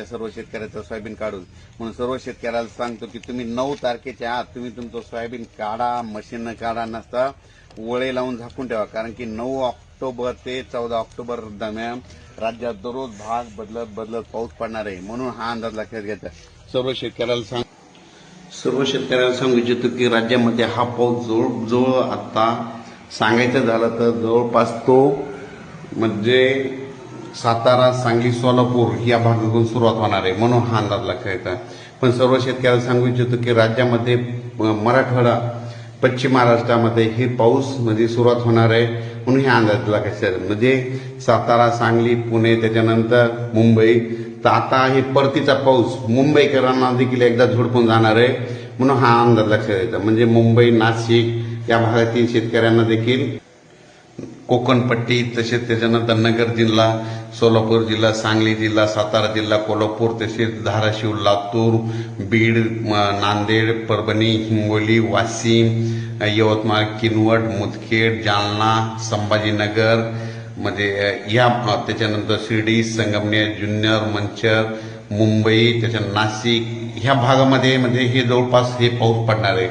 सर्व शेतकऱ्याचं सोयाबीन काढून. म्हणून सर्व शेतकऱ्याला सांगतो की तुम्ही नऊ तारखेच्या आत तुम्ही तुमचं सोयाबीन काढा मशीन काढा नसता वळे लावून झाकून ठेवा. कारण की नऊ ऑक्टोबर ते चौदा ऑक्टोबर दरम्यान राज्यात दररोज भाग बदलत बदलत पाऊस पडणार आहे. म्हणून हा अंदाज लक्षात घ्यायचा सर्व शेतकऱ्याला सांग सर्व शेतकऱ्याला सांगू इच्छितो की राज्यामध्ये हा पाऊस जवळ जवळ आता सांगायचं झालं तर जवळपास तो म्हणजे सातारा सांगली सोलापूर या भागातून सुरुवात होणार आहे म्हणून हा अंदाज लक्षात पण सर्व शेतकऱ्याला सांगू इच्छितो की राज्यामध्ये मराठवाडा पश्चिम महाराष्ट्रामध्ये हे पाऊस म्हणजे सुरुवात होणार आहे म्हणून हे अंदाज लक्षात येतात म्हणजे सातारा सांगली पुणे त्याच्यानंतर मुंबई. तर आता हे परतीचा पाऊस मुंबईकरांना देखील एकदा झोडपून जाणार आहे म्हणून हा अंदाज लक्षात येतो. म्हणजे मुंबई नाशिक या भागातील शेतकऱ्यांना देखील कोकणपट्टी तसेच त्याच्यानंतर नगर जिल्हा सोलापूर जिल्हा सांगली जिल्हा सातारा जिल्हा कोल्हापूर तसेच धाराशिव लातूर बीड नांदेड परभणी हिंगोली वाशिम यवतमाळ किनवट मुदखेड जालना संभाजीनगर म्हणजे या त्याच्यानंतर शिर्डी संगमनेर जुन्नर मंचर मुंबई त्याच्या नाशिक ह्या भागामध्ये म्हणजे हे जवळपास हे पाऊस पडणार आहे.